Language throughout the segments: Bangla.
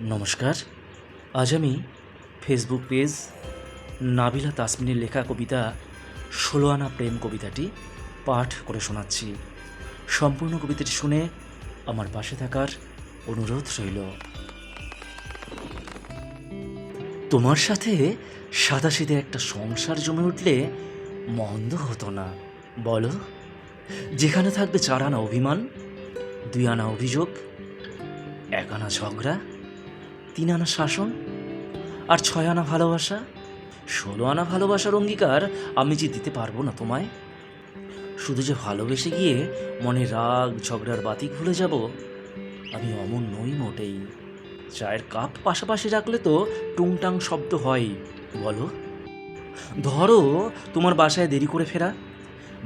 নমস্কার। আজ আমি ফেসবুক পেজ নাবিলা তাসমিনের লেখা কবিতা ষোলো আনা প্রেম কবিতাটি পাঠ করে শোনাচ্ছি। সম্পূর্ণ কবিতাটি শুনে আমার পাশে থাকার অনুরোধ রইল। তোমার সাথে সাদাসিধে একটা সংসার জমে উঠলে মন্দ হতো না, বলো। যেখানে থাকবে চার আনা অভিমান, দুই আনা অভিযোগ, এক আনা ঝগড়া তিন আনা শাসন আর ছয় আনা ভালোবাসা ষোলো আনা ভালোবাসার অঙ্গীকার আমি যে দিতে পারব না তোমায়। শুধু যে ভালোবেসে গিয়ে মনে রাগ, ঝগড়ার বাতি ভুলে যাব, আমি অমন নই মোটেই। চায়ের কাপ পাশাপাশি রাখলে তো টুংটাং শব্দ হয়, বলো। ধরো তোমার বাসায় দেরি করে ফেরা,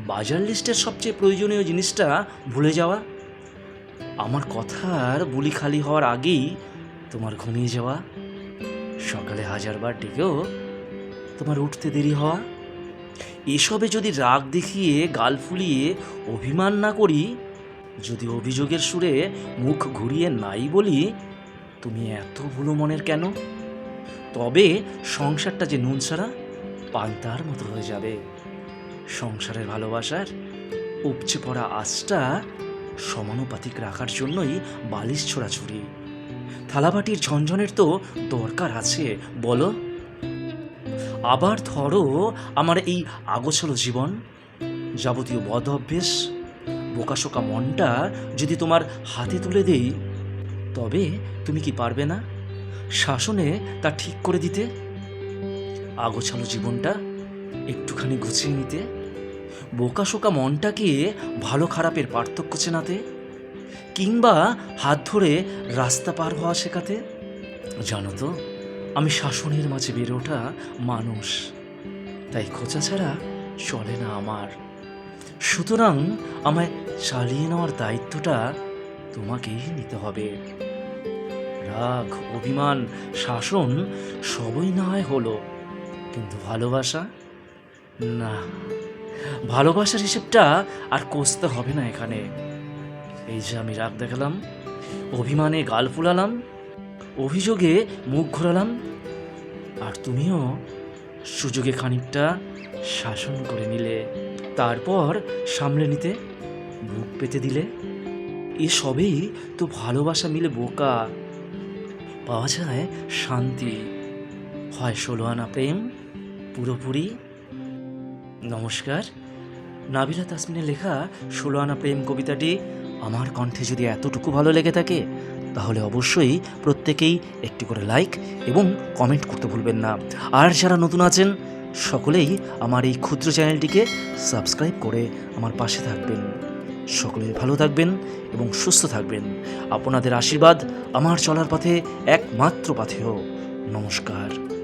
বাজার লিস্টের সবচেয়ে প্রয়োজনীয় জিনিসটা ভুলে যাওয়া। আমার কথার বুলি খালি হওয়ার আগেই তোমার ঘুমিয়ে যাওয়া, সকালে হাজারবার ডেকেও তোমার উঠতে দেরি হওয়া, এসবে যদি রাগ দেখিয়ে গাল ফুলিয়ে অভিমান না করি, যদি অভিযোগের সুরে মুখ ঘুরিয়ে নাই বলি, তুমি এত ভুলো মনের কেন? তবে সংসারটা যে নুন ছাড়া পান্তার মতো হয়ে যাবে। সংসারের ভালোবাসার উপচে পড়া আশটা সমানুপাতিক রাখার জন্যই বালিশ ছোড়াছুড়ি থালাবাটির ঝনঝনের তো দরকার আছে, বলো। আবার ধরো আমার এই আগোছালো জীবন, যাবতীয় বদ অভ্যেস বোকাশোকা মনটা যদি তোমার হাতে তুলে দেই, তবে তুমি কি পারবে না শাসনে তা ঠিক করে দিতে? আগোছালো জীবনটা একটুখানি গুছিয়ে নিতে, বোকাশোকা মনটাকে ভালো খারাপের পার্থক্য চেনাতে কিংবা হাত ধরে রাস্তা পার হওয়া শেখাতে? জানো তো, আমি শাসনের মাঝে বেড়ে ওঠা মানুষ। তাই খোঁচা ছাড়া চলে না আমার। সুতরাং আমায় চালিয়ে নেওয়ার দায়িত্বটা তোমাকেই নিতে হবে। রাগ, অভিমান, শাসন সবই না হয় হলো। কিন্তু ভালোবাসা? না। ভালোবাসার হিসেবটা আর কষতে হবে না এখানে। এই যে আমি রাগ দেখালাম, অভিমানে গাল ফুলালাম, অভিযোগে মুখ ঘোরালাম, আর তুমিও সুযোগে খানিকটা শাসন করে নিলে, তারপর সামলে নিতে বুক পেতে দিলে। এসবেই তো ভালোবাসা মিলে বোকা। পাওয়া যায় শান্তি। হয় ষোলো আনা প্রেম, পুরোপুরি। নমস্কার। নাবিলা তাসমিনের লেখা ষোলো আনা প্রেম কবিতাটি আমার কণ্ঠে যদি এতটুকু ভালো লেগে থাকে, তাহলে অবশ্যই প্রত্যেকেই একটি করে লাইক এবং কমেন্ট করতে ভুলবেন না। আর যারা নতুন আছেন, সকলেই আমার এই ক্ষুদ্র চ্যানেলটিকে সাবস্ক্রাইব করে আমার পাশে থাকবেন। সকলে ভালো থাকবেন এবং সুস্থ থাকবেন। আপনাদের আশীর্বাদ আমার চলার পথে একমাত্র পাথেয় নমস্কার।